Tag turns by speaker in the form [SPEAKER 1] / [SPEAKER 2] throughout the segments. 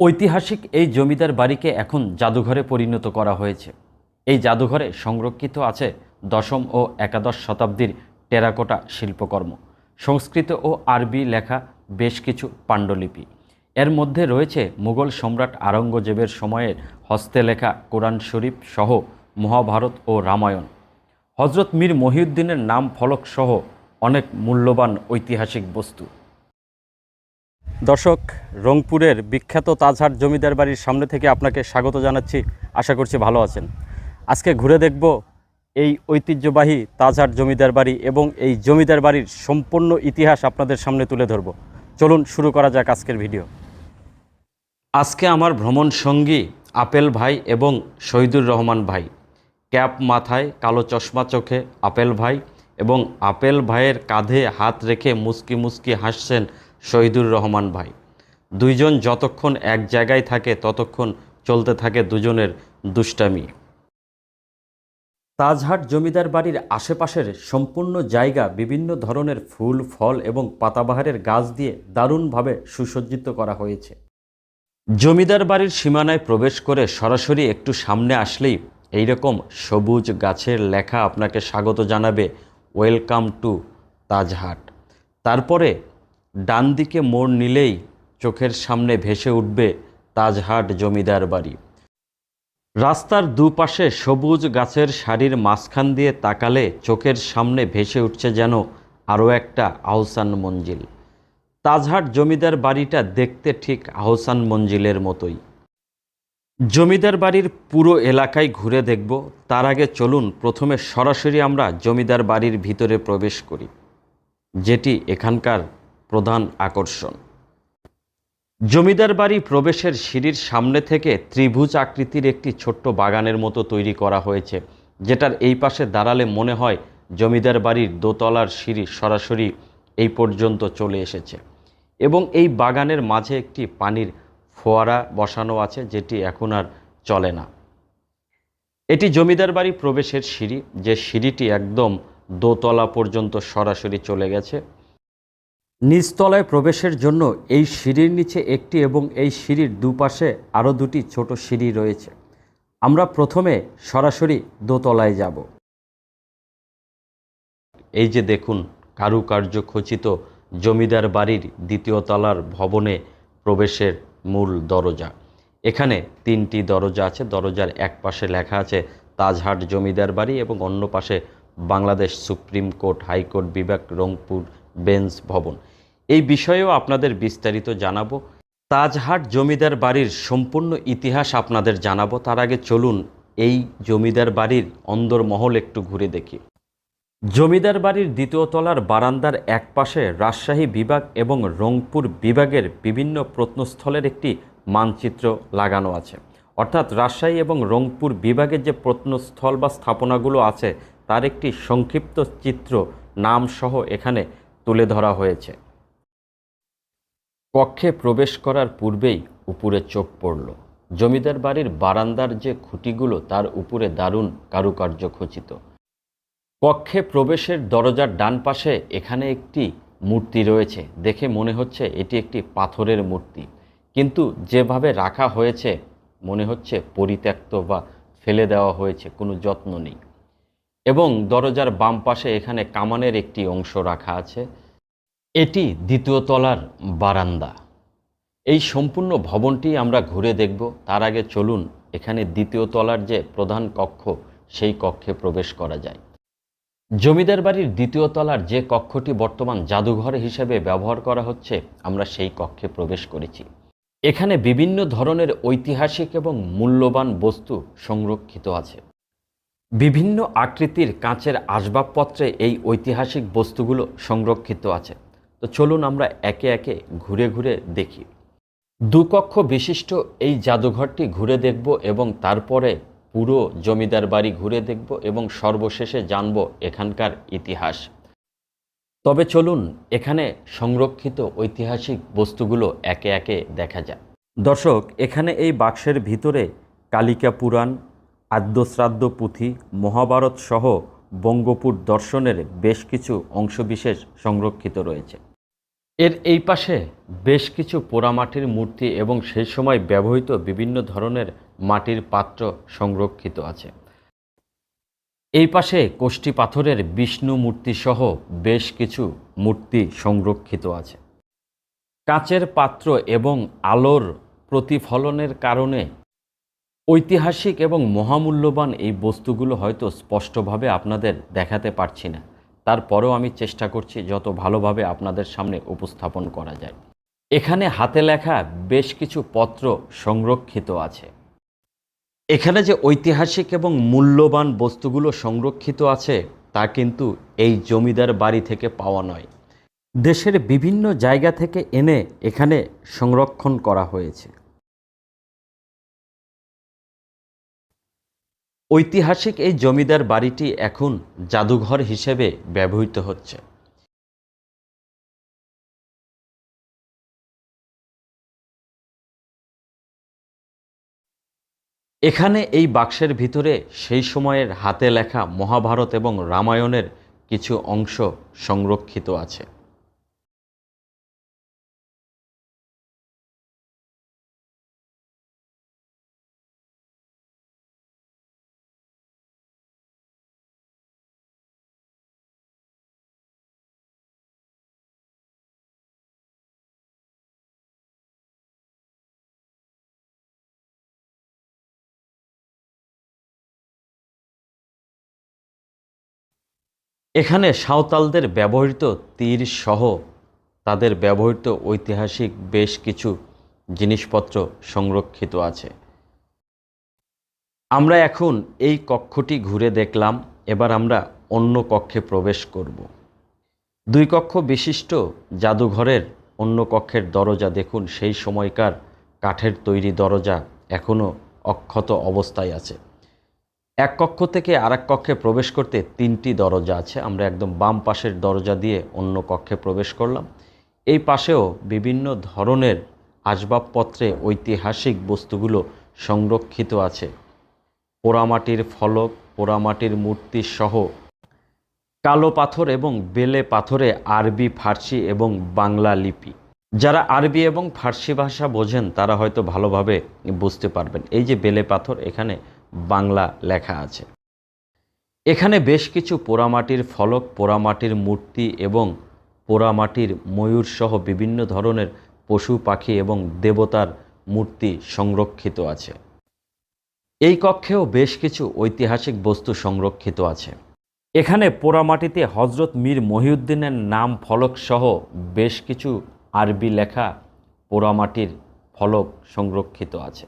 [SPEAKER 1] ঐতিহাসিক এই জমিদার বাড়িকে এখন জাদুঘরে পরিণত করা হয়েছে। এই জাদুঘরে সংরক্ষিত আছে দশম ও একাদশ শতাব্দীর টেরাকোটা শিল্পকর্ম। সংস্কৃত ও আরবি লেখা বেশ কিছু পাণ্ডুলিপি। এর মধ্যে রয়েছে মুঘল সম্রাট আরঙ্গজেবের সময়ের হস্তে লেখা কোরআন শরীফ সহ মহাভারত ও রামায়ণ। হজরত মীর মহিউদ্দিনের নাম ফলক সহ অনেক মূল্যবান ঐতিহাসিক বস্তু। দর্শক, রংপুরের বিখ্যাত তাজহাট জমিদার বাড়ির সামনে থেকে আপনাকে স্বাগত জানাচ্ছি। আশা করছি ভালো আছেন। আজকে ঘুরে দেখব এই ঐতিহ্যবাহী তাজহাট জমিদার বাড়ি এবং এই জমিদার বাড়ির সম্পূর্ণ ইতিহাস আপনাদের সামনে তুলে ধরব। চলুন শুরু করা যাক আজকের ভিডিও। আজকে আমার ভ্রমণ সঙ্গী আপেল ভাই এবং শহীদুর রহমান ভাই। ক্যাপ মাথায় কালো চশমা চোখে আপেল ভাই এবং আপেল ভাইয়ের কাঁধে হাত রেখে মুস্কি মুস্কি হাসছেন শহীদুর রহমান ভাই। দুইজন যতক্ষণ এক জায়গায় থাকে, ততক্ষণ চলতে থাকে দুজনের দুষ্টামি। তাজহাট জমিদার বাড়ির আশেপাশের সম্পূর্ণ জায়গা বিভিন্ন ধরনের ফুল, ফল এবং পাতাবাহারের গাছ দিয়ে দারুণভাবে সুসজ্জিত করা হয়েছে। জমিদার বাড়ির সীমানায় প্রবেশ করে সরাসরি একটু সামনে আসলেই এইরকম সবুজ গাছের লেখা আপনাকে স্বাগত জানাবে ওয়েলকাম টু তাজহাট। তারপরে ডান দিকে মোড় নিলেই চোখের সামনে ভেসে উঠবে তাজহাট জমিদার বাড়ি। রাস্তার দুপাশে সবুজ গাছের সারির মাঝখান দিয়ে তাকালে চোখের সামনে ভেসে উঠছে যেন আরও একটা আহসান মঞ্জিল। তাজহাট জমিদার বাড়িটা দেখতে ঠিক আহসান মঞ্জিলের মতোই। জমিদার বাড়ির পুরো এলাকায় ঘুরে দেখব। তার আগে চলুন প্রথমে সরাসরি আমরা জমিদার বাড়ির ভিতরে প্রবেশ করি, যেটি এখানকার প্রধান আকর্ষণ। জমিদার বাড়ি প্রবেশের সিঁড়ির সামনে থেকে ত্রিভুজ আকৃতির একটি ছোট্ট বাগানের মতো তৈরি করা হয়েছে, যেটার এই পাশে দাঁড়ালে মনে হয় জমিদার বাড়ির দোতলার সিঁড়ি সরাসরি এই পর্যন্ত চলে এসেছে। এবং এই বাগানের মাঝে একটি পানির ফোয়ারা বসানো আছে, যেটি এখন আর চলে না। এটি জমিদার বাড়ি প্রবেশের সিঁড়ি, যে সিঁড়িটি একদম দোতলা পর্যন্ত সরাসরি চলে গেছে। নিচতলায় প্রবেশের জন্য এই সিঁড়ির নিচে একটি এবং এই সিঁড়ির দুপাশে আরও দুটি ছোট সিঁড়ি রয়েছে। আমরা প্রথমে সরাসরি দোতলায় যাব। এই যে দেখুন, কারুকার্য খচিত জমিদার বাড়ির দ্বিতীয় তলার ভবনে প্রবেশের মূল দরজা। এখানে তিনটি দরজা আছে, দরজার এক পাশে লেখা আছে, তাজহাট জমিদার বাড়ি এবং অন্য পাশে বাংলাদেশ সুপ্রিম কোর্ট হাইকোর্ট বিভাগ রংপুর বেঞ্চ ভবন। এই বিষয়েও আপনাদের বিস্তারিত জানাব। তাজহাট জমিদার বাড়ির সম্পূর্ণ ইতিহাস আপনাদের জানাব। তার আগে চলুন এই জমিদার বাড়ির অন্দরমহল একটু ঘুরে দেখি। জমিদার বাড়ির দ্বিতীয় তলার বারান্দার একপাশে রাজশাহী বিভাগ এবং রংপুর বিভাগের বিভিন্ন প্রত্নস্থলের একটি মানচিত্র লাগানো আছে। অর্থাৎ রাজশাহী এবং রংপুর বিভাগের যে প্রত্নস্থল বা স্থাপনাগুলো আছে, তার একটি সংক্ষিপ্ত চিত্র নামসহ এখানে তুলে ধরা হয়েছে। কক্ষে প্রবেশ করার পূর্বেই উপরে চোখ পড়ল। জমিদার বাড়ির বারান্দার যে খুঁটিগুলো, তার উপরে দারুণ কারুকার্য খচিত। কক্ষে প্রবেশের দরজার ডান পাশে এখানে একটি মূর্তি রয়েছে। দেখে মনে হচ্ছে এটি একটি পাথরের মূর্তি। কিন্তু যেভাবে রাখা হয়েছে, মনে হচ্ছে পরিত্যক্ত বা ফেলে দেওয়া হয়েছে, কোনো যত্ন নেই। এবং দরজার বাম পাশে এখানে কামানের একটি অংশ রাখা আছে। এটি দ্বিতীয় তলার বারান্দা। এই সম্পূর্ণ ভবনটি আমরা ঘুরে দেখব। তার আগে চলুন এখানে দ্বিতীয় তলার যে প্রধান কক্ষ, সেই কক্ষে প্রবেশ করা যায়। জমিদার বাড়ির দ্বিতীয় তলার যে কক্ষটি বর্তমান জাদুঘর হিসেবে ব্যবহার করা হচ্ছে, আমরা সেই কক্ষে প্রবেশ করেছি। এখানে বিভিন্ন ধরনের ঐতিহাসিক এবং মূল্যবান বস্তু সংরক্ষিত আছে। বিভিন্ন আকৃতির কাঁচের আসবাবপত্রে এই ঐতিহাসিক বস্তুগুলো সংরক্ষিত আছে। তো চলুন আমরা একে একে ঘুরে ঘুরে দেখি। দুকক্ষ বিশিষ্ট এই জাদুঘরটি ঘুরে দেখব এবং তারপরে পুরো জমিদার বাড়ি ঘুরে দেখব এবং সর্বশেষে জানব এখানকার ইতিহাস। তবে চলুন এখানে সংরক্ষিত ঐতিহাসিক বস্তুগুলো একে একে দেখা যায় দর্শক, এখানে এই বাক্সের ভিতরে কালিকা পুরাণ, আদ্যশ্রাদ্ধ পুঁথি, মহাভারত সহ বঙ্গপুর দর্শনের বেশ কিছু অংশবিশেষ সংরক্ষিত রয়েছে। এর এই পাশে বেশ কিছু পোড়ামাটির মূর্তি এবং সেই সময় ব্যবহৃত বিভিন্ন ধরনের মাটির পাত্র সংরক্ষিত আছে। এই পাশে কোষ্ঠী পাথরের বিষ্ণু মূর্তি সহ বেশ কিছু মূর্তি সংরক্ষিত আছে। কাচের পাত্র এবং আলোর প্রতিফলনের কারণে ঐতিহাসিক এবং মহামূল্যবান এই বস্তুগুলো হয়তো স্পষ্টভাবে আপনাদের দেখাতে পারছি না। তারপরেও আমি চেষ্টা করছি যত ভালোভাবে আপনাদের সামনে উপস্থাপন করা যায়। এখানে হাতে লেখা বেশ কিছু পত্র সংরক্ষিত আছে। এখানে যে ঐতিহাসিক এবং মূল্যবান বস্তুগুলো সংরক্ষিত আছে, তা কিন্তু এই জমিদার বাড়ি থেকে পাওয়া নয়। দেশের বিভিন্ন জায়গা থেকে এনে এখানে সংরক্ষণ করা হয়েছে। ঐতিহাসিক এই জমিদার বাড়িটি এখন জাদুঘর হিসেবে ব্যবহৃত হচ্ছে। এখানে এই বাক্সের ভিতরে সেই সময়ের হাতে লেখা মহাভারত এবং রামায়ণের কিছু অংশ সংরক্ষিত আছে। এখানে সাঁওতালদের ব্যবহৃত তীর সহ তাদের ব্যবহৃত ঐতিহাসিক বেশ কিছু জিনিসপত্র সংরক্ষিত আছে। আমরা এখন এই কক্ষটি ঘুরে দেখলাম, এবার আমরা অন্য কক্ষে প্রবেশ করব। দুই কক্ষ বিশিষ্ট জাদুঘরের অন্য কক্ষের দরজা দেখুন, সেই সময়কার কাঠের তৈরি দরজা এখনও অক্ষত অবস্থায় আছে। এক কক্ষ থেকে আরেক কক্ষে প্রবেশ করতে তিনটি দরজা আছে। আমরা একদম বাম পাশের দরজা দিয়ে অন্য কক্ষে প্রবেশ করলাম। এই পাশেও বিভিন্ন ধরনের আসবাবপত্রে ঐতিহাসিক বস্তুগুলো সংরক্ষিত আছে। পোড়ামাটির ফলক, পোড়ামাটির মূর্তি সহ কালো পাথর এবং বেলে পাথরে আরবি, ফার্সি এবং বাংলা লিপি। যারা আরবি এবং ফার্সি ভাষা বোঝেন, তারা হয়তো ভালোভাবে বুঝতে পারবেন। এই যে বেলে পাথর, এখানে বাংলা লেখা আছে। এখানে বেশ কিছু পোড়ামাটির ফলক, পোড়ামাটির মূর্তি এবং পোড়ামাটির ময়ূর সহ বিভিন্ন ধরনের পশু, পাখি এবং দেবতার মূর্তি সংরক্ষিত আছে। এই কক্ষেও বেশ কিছু ঐতিহাসিক বস্তু সংরক্ষিত আছে। এখানে পোড়ামাটিতে হজরত মীর মহিউদ্দিনের নাম ফলক সহ বেশ কিছু আরবি লেখা পোড়ামাটির ফলক সংরক্ষিত আছে।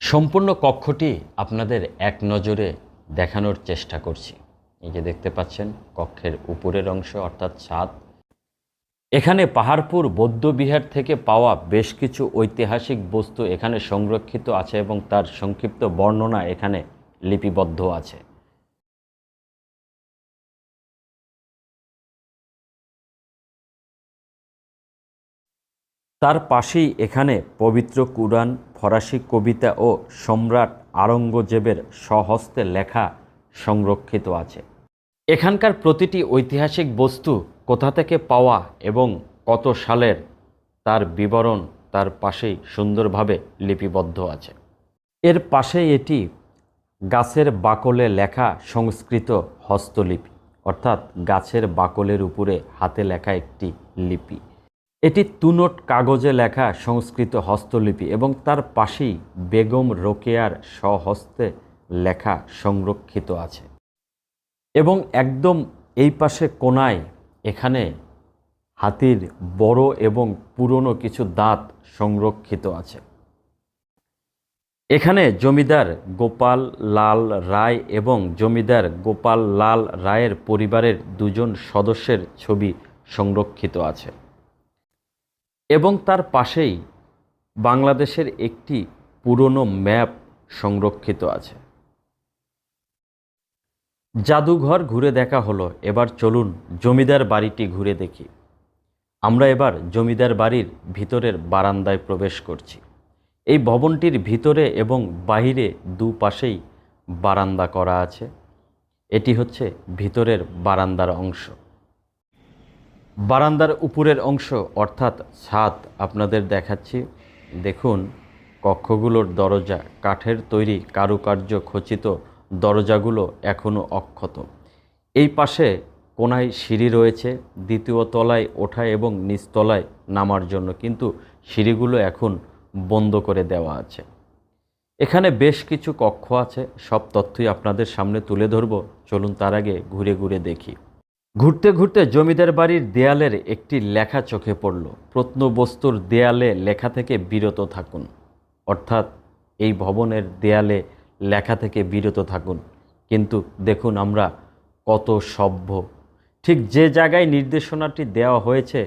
[SPEAKER 1] সম্পূর্ণ কক্ষটি আপনাদের এক নজরে দেখানোর চেষ্টা করছি। এই যে দেখতে পাচ্ছেন, কক্ষের উপরের অংশ অর্থাৎ ছাদ। এখানে পাহাড়পুর, বৌদ্ধবিহার থেকে পাওয়া বেশ কিছু ঐতিহাসিক বস্তু এখানে সংরক্ষিত আছে এবং তার সংক্ষিপ্ত বর্ণনা এখানে লিপিবদ্ধ আছে। তার পাশেই এখানে পবিত্র কুরআন, ফরাসি কবিতা ও সম্রাট আরঙ্গজেবের স্বহস্তে লেখা সংরক্ষিত আছে। এখানকার প্রতিটি ঐতিহাসিক বস্তু কোথা থেকে পাওয়া এবং কত সালের, তার বিবরণ তার পাশেই সুন্দরভাবে লিপিবদ্ধ আছে। এর পাশে এটি গাছের বাকলে লেখা সংস্কৃত হস্তলিপি, অর্থাৎ গাছের বাকলের উপরে হাতে লেখা একটি লিপি। এটি তুনট কাগজে লেখা সংস্কৃত হস্তলিপি এবং তার পাশেই বেগম রোকেয়ার স্বহস্তে লেখা সংরক্ষিত আছে। এবং একদম এই পাশে কোনায় এখানে হাতির বড় এবং পুরনো কিছু দাঁত সংরক্ষিত আছে। এখানে জমিদার গোপাল লাল রায় এবং জমিদার গোপাল লাল রায়ের পরিবারের দুজন সদস্যের ছবি সংরক্ষিত আছে। এবং তার পাশেই বাংলাদেশের একটি পুরনো ম্যাপ সংরক্ষিত আছে। জাদুঘর ঘুরে দেখা হলো, এবার চলুন জমিদার বাড়িটি ঘুরে দেখি। আমরা এবার জমিদার বাড়ির ভিতরের বারান্দায় প্রবেশ করছি। এই ভবনটির ভিতরে এবং বাহিরে দুপাশেই বারান্দা করা আছে। এটি হচ্ছে ভিতরের বারান্দার অংশ। বারান্দার উপরের অংশ, অর্থাৎ ছাদ, আপনাদের দেখাচ্ছি। দেখুন, কক্ষগুলোর দরজা, কাঠের তৈরি কারুকার্য খচিত দরজাগুলো এখনও অক্ষত। এই পাশে কোনায় সিঁড়ি রয়েছে, দ্বিতীয় তলায় ওঠা এবং নিচতলায় নামার জন্য, কিন্তু সিঁড়িগুলো এখন বন্ধ করে দেওয়া আছে। এখানে বেশ কিছু কক্ষ আছে, সব তথ্যই আপনাদের সামনে তুলে ধরব। চলুন তার আগে ঘুরে ঘুরে দেখি। ঘুরতে ঘুরতে জমিদার বাড়ির দেয়ালের একটি লেখা চোখে পড়ল। প্রত্নবস্তুর দেয়ালে লেখা থেকে বিরত থাকুন। অর্থাৎ এই ভবনের দেয়ালে লেখা থেকে বিরত থাকুন। কিন্তু দেখুন আমরা কত সভ্য। ঠিক যে জায়গায় নির্দেশনাটি দেওয়া হয়েছে,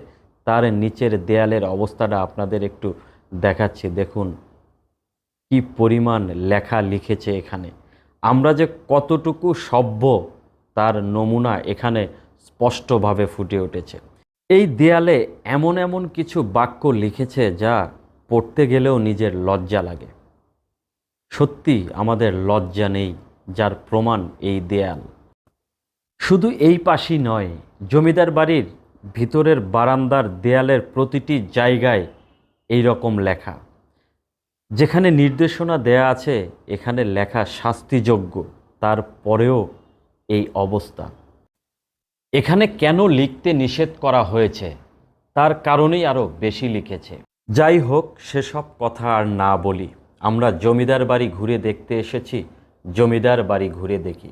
[SPEAKER 1] তার নিচের দেয়ালের অবস্থাটা আপনাদের একটু দেখাচ্ছি। দেখুন কি পরিমাণ লেখা লিখেছে এখানে। আমরা যে কতটুকু সভ্য, তার নমুনা এখানে স্পষ্টভাবে ফুটে উঠেছে। এই দেয়ালে এমন এমন কিছু বাক্য লিখেছে যা পড়তে গেলেও নিজের লজ্জা লাগে। সত্যি আমাদের লজ্জা নেই যার প্রমাণ এই দেয়াল। শুধু এই পাশই নয়, জমিদার বাড়ির ভিতরের বারান্দার দেয়ালের প্রতিটি জায়গায় এই রকম লেখা। যেখানে নির্দেশনা দেয়া আছে, এখানে লেখা শাস্তিযোগ্য তারপরেও এই অবস্থা। এখানে কেন লিখতে নিষেধ করা হয়েছে? তার কারণেই আরও বেশি লিখেছে। যাই হোক, সেসব কথা আর না বলি। আমরা জমিদার বাড়ি ঘুরে দেখতে এসেছি, জমিদার বাড়ি ঘুরে দেখি।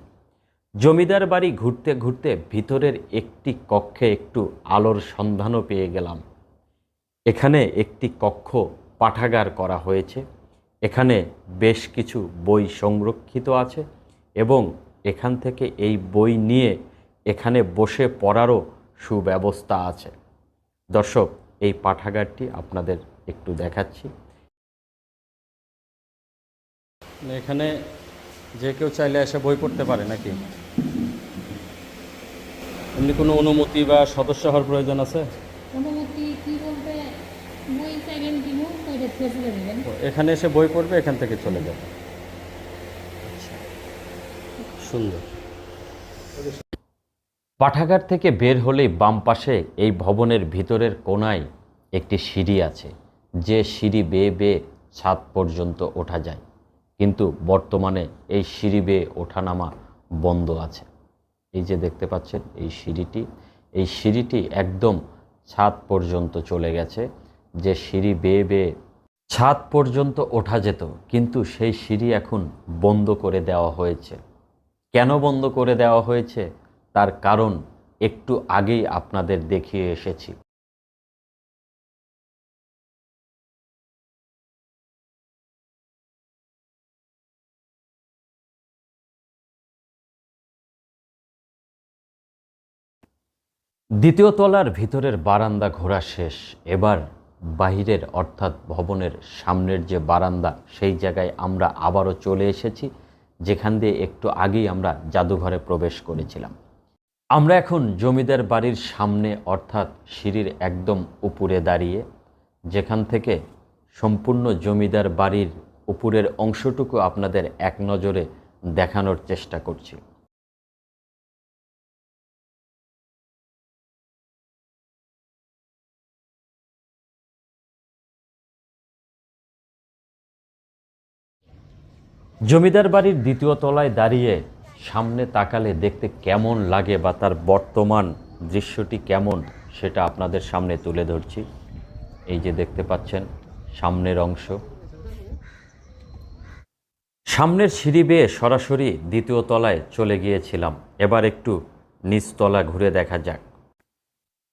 [SPEAKER 1] জমিদার বাড়ি ঘুরতে ঘুরতে ভিতরের একটি কক্ষে একটু আলোর সন্ধানও পেয়ে গেলাম। এখানে একটি কক্ষ পাঠাগার করা হয়েছে। এখানে বেশ কিছু বই সংরক্ষিত আছে এবং এখান থেকে এই বই নিয়ে এখানে বসে পড়ারও সুব্যবস্থা আছে। দর্শক এই পাঠাগারটি আপনাদের একটু দেখাচ্ছি। এখানে যে কেউ চাইলে এসে বই পড়তে পারে নাকি? এমনি কোনো অনুমতি বা সদস্য হওয়ার প্রয়োজন আছে?
[SPEAKER 2] অনুমতি কি বলতে? বই চাইলেন কিনু কইরে ফেসলে দিবেন।
[SPEAKER 1] এখানে এসে বই পড়বে এখান থেকে চলে যাবে। আচ্ছা, সুন্দর। পাঠাগার থেকে বের হলেই বাম পাশে এই ভবনের ভিতরের কোনায় একটি সিঁড়ি আছে। যে সিঁড়ি বেয়ে বেয়ে ছাদ পর্যন্ত ওঠা যায়। কিন্তু বর্তমানে এই সিঁড়ি বেয়ে ওঠানামা বন্ধ আছে। এই যে দেখতে পাচ্ছেন, এই সিঁড়িটি এই সিঁড়িটি একদম ছাদ পর্যন্ত চলে গেছে। যে সিঁড়ি বেয়ে বেয়ে ছাদ পর্যন্ত ওঠা যেত, কিন্তু সেই সিঁড়ি এখন বন্ধ করে দেওয়া হয়েছে। কেন বন্ধ করে দেওয়া হয়েছে? তার কারণ একটু আগেই আপনাদের দেখিয়ে এসেছি। দ্বিতীয় তলার ভিতরের বারান্দা ঘোরা শেষ। এবার বাহিরের অর্থাৎ ভবনের সামনের যে বারান্দা, সেই জায়গায় আমরা আবারও চলে এসেছি, যেখান দিয়ে একটু আগেই আমরা জাদুঘরে প্রবেশ করেছিলাম। আমরা এখন জমিদার বাড়ির সামনে, অর্থাৎ সিঁড়ির একদম উপরে দাঁড়িয়ে, যেখান থেকে সম্পূর্ণ জমিদার বাড়ির উপরের অংশটুকু আপনাদের এক নজরে দেখানোর চেষ্টা করছি। জমিদার বাড়ির দ্বিতীয় তলায় দাঁড়িয়ে সামনে তাকালে দেখতে কেমন লাগে বা তার বর্তমান দৃশ্যটি কেমন, সেটা আপনাদের সামনে তুলে ধরছি। এই যে দেখতে পাচ্ছেন, সামনের অংশ। সামনের সিঁড়ি বেয়ে সরাসরি দ্বিতীয় তলায় চলে গিয়েছিলাম। এবার একটু নিচতলা ঘুরে দেখা যাক।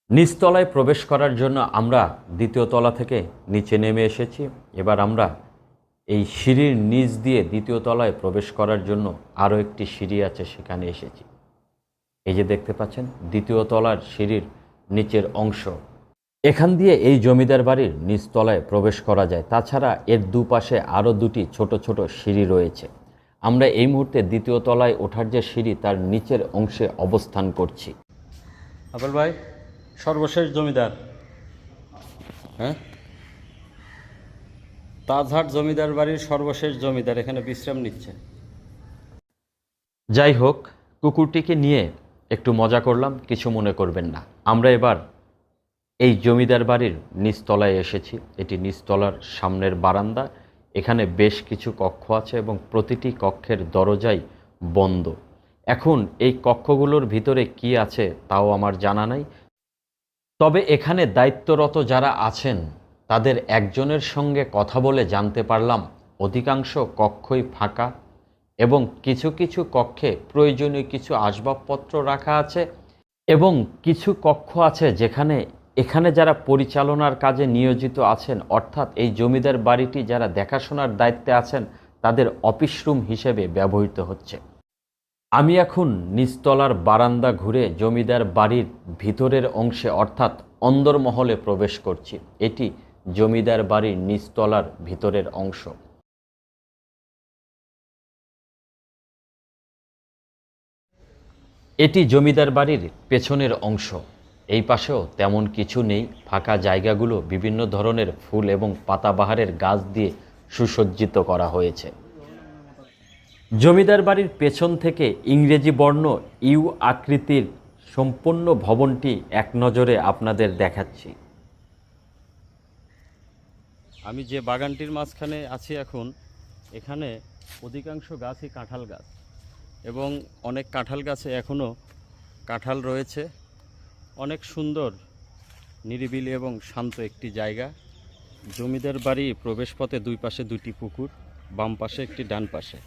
[SPEAKER 1] নিচতলায় প্রবেশ করার জন্য আমরা দ্বিতীয় তলা থেকে নিচে নেমে এসেছি। এবার আমরা এই সিঁড়ির নিচ দিয়ে দ্বিতীয় তলায় প্রবেশ করার জন্য আরও একটি সিঁড়ি আছে, সেখানে এসেছি। এই যে দেখতে পাচ্ছেন, দ্বিতীয় তলার সিঁড়ির নিচের অংশ। এখান দিয়ে এই জমিদার বাড়ির নিচতলায় প্রবেশ করা যায়। তাছাড়া এর দুপাশে আরও দুটি ছোট ছোট সিঁড়ি রয়েছে। আমরা এই মুহূর্তে দ্বিতীয় তলায় ওঠার যে সিঁড়ি, তার নিচের অংশে অবস্থান করছি। আপেল ভাই, সর্বশেষ জমিদার। হ্যাঁ? তাজহাট জমিদার বাড়ির সর্বশেষ জমিদার এখানে বিশ্রাম নিচ্ছে। যাই হোক, কুকুরটিকে নিয়ে একটু মজা করলাম, কিছু মনে করবেন না। আমরা এবার এই জমিদার বাড়ির নিচতলায় এসেছি। এটি নিচতলার সামনের বারান্দা। এখানে বেশ কিছু কক্ষ আছে এবং প্রতিটি কক্ষের দরজাই বন্ধ। এখন এই কক্ষগুলোর ভিতরে কি আছে তাও আমার জানা নাই। তবে এখানে দায়িত্বরত যারা আছেন তাদের একজনের সঙ্গে কথা বলে জানতে পারলাম অধিকাংশ কক্ষই ফাঁকা এবং কিছু কিছু কক্ষে প্রয়োজনীয় কিছু আসবাবপত্র রাখা আছে এবং কিছু কক্ষ আছে যেখানে, এখানে যারা পরিচালনার কাজে নিয়োজিত আছেন, অর্থাৎ এই জমিদার বাড়িটি যারা দেখাশোনার দায়িত্বে আছেন, তাদের অফিস রুম হিসেবে ব্যবহৃত হচ্ছে। আমি এখন নিচতলার বারান্দা ঘুরে জমিদার বাড়ির ভিতরের অংশে, অর্থাৎ অন্দরমহলে প্রবেশ করছি। এটি জমিদার বাড়ির নিচতলার ভিতরের অংশ। এটি জমিদার বাড়ির পেছনের অংশ। এই পাশেও তেমন কিছু নেই। ফাঁকা জায়গাগুলো বিভিন্ন ধরনের ফুল এবং পাতাবাহারের গাছ দিয়ে সুসজ্জিত করা হয়েছে। জমিদার বাড়ির পেছন থেকে ইংরেজি বর্ণ ইউ আকৃতির সম্পূর্ণ ভবনটি এক নজরে আপনাদের দেখাচ্ছি। আমি যে বাগানটির মাঝখানে আছি এখন, এখানে অধিকাংশ গাছই কাঁঠাল গাছ এবং অনেক কাঁঠাল গাছে এখনও কাঁঠাল রয়েছে। অনেক সুন্দর, নিরিবিলি এবং শান্ত একটি জায়গা। জমিদার বাড়ি প্রবেশপথে দুই পাশে দুটি পুকুর, বাম পাশে একটি ডান পাশে।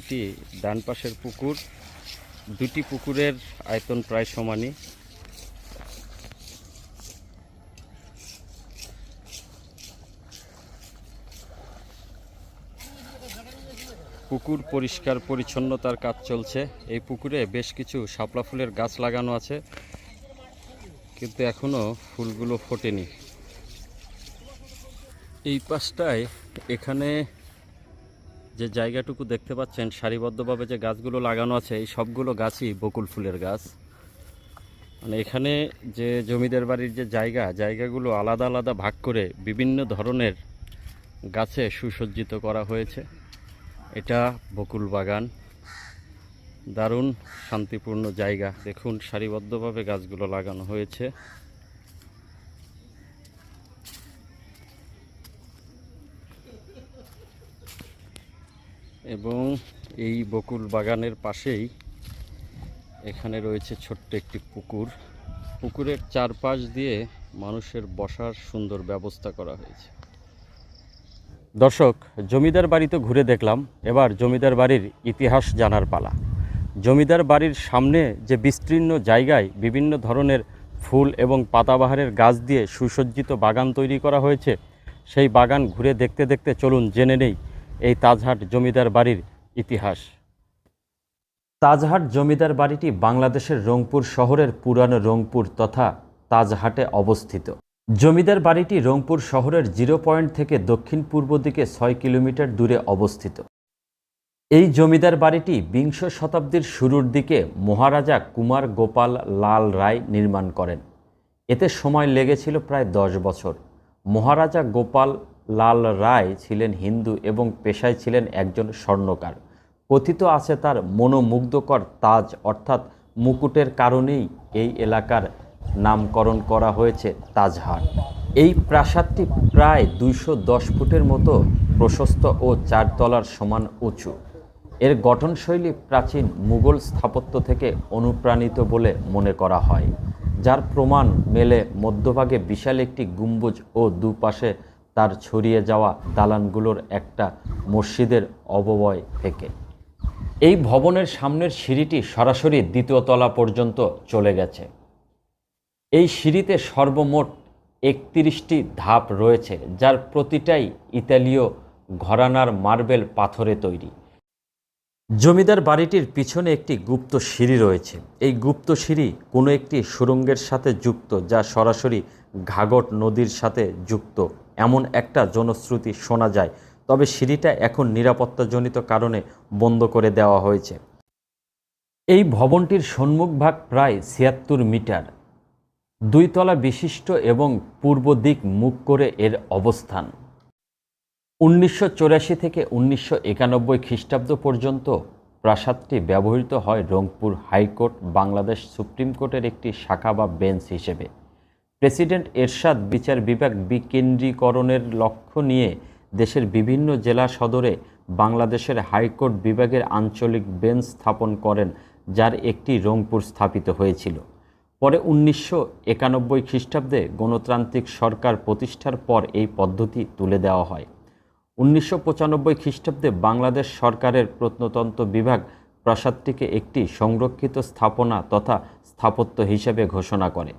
[SPEAKER 1] এটি ডান পাশের পুকুর। দুটি পুকুরের আয়তন প্রায় সমানই। পুকুর পরিষ্কার পরিচ্ছন্নতার কাজ চলছে। এই পুকুরে বেশ কিছু শাপলা ফুলের গাছ লাগানো আছে, কিন্তু এখনও ফুলগুলো ফোটেনি। এই পাশটায় এখানে যে জায়গাটুকু দেখতে পাচ্ছেন, সারিবদ্ধভাবে যে গাছগুলো লাগানো আছে, এই সবগুলো গাছই বকুল ফুলের গাছ। মানে এখানে যে জমিদার বাড়ির যে জায়গা, জায়গাগুলো আলাদা আলাদা ভাগ করে বিভিন্ন ধরনের গাছে সুসজ্জিত করা হয়েছে। এটা বকুল বাগান। দারুণ, শান্তিপূর্ণ জায়গা। দেখুন, সারিবদ্ধভাবে গাছগুলো লাগানো হয়েছে। এবং এই বকুল বাগানের পাশেই এখানে রয়েছে ছোট্ট একটি পুকুর। পুকুরের চারপাশ দিয়ে মানুষের বসার সুন্দর ব্যবস্থা করা হয়েছে। দর্শক, জমিদার বাড়ি তো ঘুরে দেখলাম, এবার জমিদার বাড়ির ইতিহাস জানার পালা। জমিদার বাড়ির সামনে যে বিস্তীর্ণ জায়গায় বিভিন্ন ধরনের ফুল এবং পাতাবাহারের গাছ দিয়ে সুসজ্জিত বাগান তৈরি করা হয়েছে, সেই বাগান ঘুরে দেখতে দেখতে চলুন জেনে নেই এই তাজহাট জমিদার বাড়ির ইতিহাস। তাজহাট জমিদার বাড়িটি বাংলাদেশের রংপুর শহরের পুরানো রংপুর তথা তাজহাটে অবস্থিত। জমিদার বাড়িটি রংপুর শহরের জিরো পয়েন্ট থেকে দক্ষিণ পূর্ব দিকে ছয় কিলোমিটার দূরে অবস্থিত। এই জমিদার বাড়িটি বিংশ শতাব্দীর শুরুর দিকে মহারাজা কুমার গোপাল লাল রায় নির্মাণ করেন। এতে সময় লেগেছিল প্রায় দশ বছর। মহারাজা গোপাল লাল রায় ছিলেন হিন্দু এবং পেশায় ছিলেন একজন স্বর্ণকার। কথিত আছে তার মনোমুগ্ধকর তাজ, অর্থাৎ মুকুটের কারণেই এই এলাকার নামকরণ করা হয়েছে তাজহাট এই প্রাসাদটি প্রায় দুইশো দশ ফুটের মতো প্রশস্ত ও চারতলার সমান উঁচু। এর গঠনশৈলী প্রাচীন মুঘল স্থাপত্য থেকে অনুপ্রাণিত বলে মনে করা হয়, যার প্রমাণ মেলে মধ্যভাগে বিশাল একটি গম্বুজ ও দুপাশে তার ছড়িয়ে যাওয়া দালানগুলোর একটা মসজিদের অববয় থেকে। এই ভবনের সামনের সিঁড়িটি সরাসরি দ্বিতীয় তলা পর্যন্ত চলে গেছে। এই সিঁড়িতে সর্বমোট একত্রিশটি ধাপ রয়েছে, যার প্রতিটাই ইতালীয় ঘরানার মার্বেল পাথরে তৈরি। জমিদার বাড়িটির পিছনে একটি গুপ্ত সিঁড়ি রয়েছে। এই গুপ্ত সিঁড়ি কোনো একটি সুরঙ্গের সাথে যুক্ত, যা সরাসরি ঘাগট নদীর সাথে যুক্ত। এমন একটা জনশ্রুতি শোনা যায়, তবে সিঁড়িটা এখন নিরাপত্তাজনিত কারণে বন্ধ করে দেওয়া হয়েছে। এই ভবনটির সম্মুখভাগ প্রায় ছিয়াত্তর মিটার। দুইতলা বিশিষ্ট এবং পূর্ব দিক মুখ করে এর অবস্থান। উনিশশো থেকে উনিশশো একানব্বই খ্রিস্টাব্দ পর্যন্ত প্রাসাদটি ব্যবহৃত হয় রংপুর হাইকোর্ট, বাংলাদেশ সুপ্রিম কোর্টের একটি শাখা বা বেঞ্চ হিসেবে। প্রেসিডেন্ট এরশাদ বিচার বিভাগ বিকেন্দ্রীকরণের লক্ষ্য নিয়ে দেশের বিভিন্ন জেলা সদরে বাংলাদেশের হাইকোর্ট বিভাগের আঞ্চলিক বেঞ্চ স্থাপন করেন, যার একটি রংপুর স্থাপিত হয়েছিল। পরে উনিশশো একানব্বই খ্রিস্টাব্দে গণতান্ত্রিক সরকার প্রতিষ্ঠার পর এই পদ্ধতি তুলে দেওয়া হয়। উনিশশো পঁচানব্বই খ্রিস্টাব্দে বাংলাদেশ সরকারের প্রত্নতন্ত্র বিভাগ প্রাসাদটিকে একটি সংরক্ষিত স্থাপনা তথা স্থাপত্য হিসেবে ঘোষণা করে।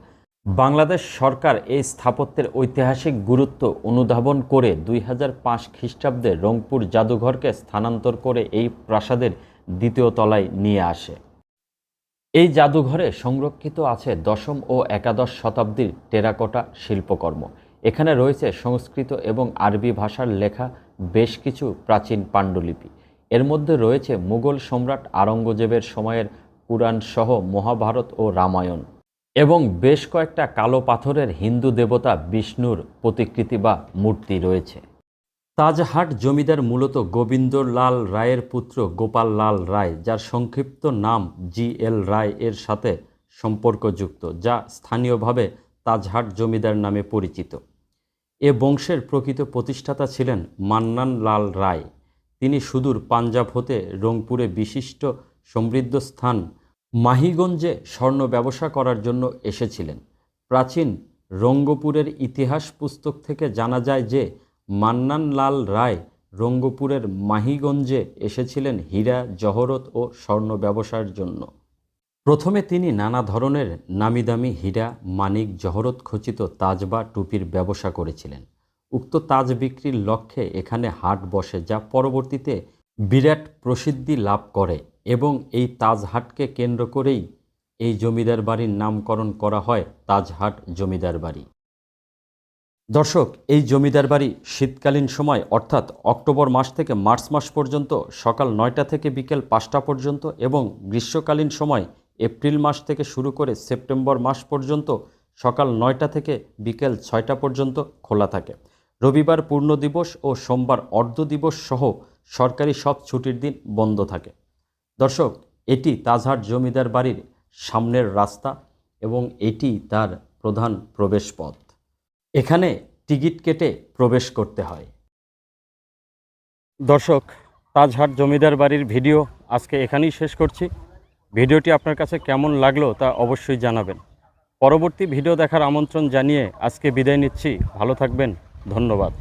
[SPEAKER 1] বাংলাদেশ সরকার এই স্থাপত্যের ঐতিহাসিক গুরুত্ব অনুধাবন করে দুই হাজার পাঁচ খ্রিস্টাব্দে রংপুর জাদুঘরকে স্থানান্তর করে এই প্রাসাদের দ্বিতীয় তলায় নিয়ে আসে। এই জাদুঘরে সংরক্ষিত আছে দশম ও একাদশ শতাব্দীর টেরাকোটা শিল্পকর্ম। এখানে রয়েছে সংস্কৃত এবং আরবি ভাষার লেখা বেশ কিছু প্রাচীন পাণ্ডুলিপি। এর মধ্যে রয়েছে মুঘল সম্রাট আরঙ্গজেবের সময়ের পুরাণ সহ মহাভারত ও রামায়ণ এবং বেশ কয়েকটা কালো পাথরের হিন্দু দেবতা বিষ্ণুর প্রতিকৃতি বা মূর্তি রয়েছে। তাজহাট জমিদার মূলত গোবিন্দলাল রায়ের পুত্র গোপাল লাল রায়, যার সংক্ষিপ্ত নাম জি এল রায় এর সাথে সম্পর্কযুক্ত, যা স্থানীয়ভাবে তাজহাট জমিদার নামে পরিচিত। এ বংশের প্রকৃত প্রতিষ্ঠাতা ছিলেন মান্নান লাল রায়। তিনি সুদূর পাঞ্জাব হতে রংপুরে বিশিষ্ট সমৃদ্ধ স্থান মাহিগঞ্জে স্বর্ণ ব্যবসা করার জন্য এসেছিলেন। প্রাচীন রঙ্গপুরের ইতিহাস পুস্তক থেকে জানা যায় যে মান্নান লাল রায় রঙ্গপুরের মাহিগঞ্জে এসেছিলেন হীরা, জহরত ও স্বর্ণ ব্যবসার জন্য। প্রথমে তিনি নানা ধরনের নামিদামি হীরা, মানিক, জহরত খচিত তাজ বা টুপির ব্যবসা করেছিলেন। উক্ত তাজ বিক্রির লক্ষ্যে এখানে হাট বসে, যা পরবর্তীতে বিরাট প্রসিদ্ধি লাভ করে এবং এই তাজহাটকে কেন্দ্র করেই এই জমিদার বাড়ির নামকরণ করা হয় তাজহাট জমিদার বাড়ি। দর্শক, এই জমিদার বাড়ি শীতকালীন সময়, অর্থাৎ অক্টোবর মাস থেকে মার্চ মাস পর্যন্ত, সকাল নয়টা থেকে বিকেল পাঁচটা পর্যন্ত এবং গ্রীষ্মকালীন সময়, এপ্রিল মাস থেকে শুরু করে সেপ্টেম্বর মাস পর্যন্ত, সকাল নয়টা থেকে বিকেল ছয়টা পর্যন্ত খোলা থাকে। রবিবার পূর্ণ দিবস ও সোমবার অর্ধ দিবস সহ সরকারি সব ছুটির দিন বন্ধ থাকে। দর্শক, এটি তাজহাট জমিদার বাড়ির সামনের রাস্তা এবং এটি তার প্রধান প্রবেশ পথ এখানে টিকিট কেটে প্রবেশ করতে হয়। দর্শক, তাজহাট জমিদার বাড়ির ভিডিও আজকে এখানেই শেষ করছি। ভিডিওটি আপনার কাছে কেমন লাগল তা অবশ্যই জানাবেন। পরবর্তী ভিডিও দেখার আমন্ত্রণ জানিয়ে আজকে বিদায় নিচ্ছি। ভালো থাকবেন। ধন্যবাদ।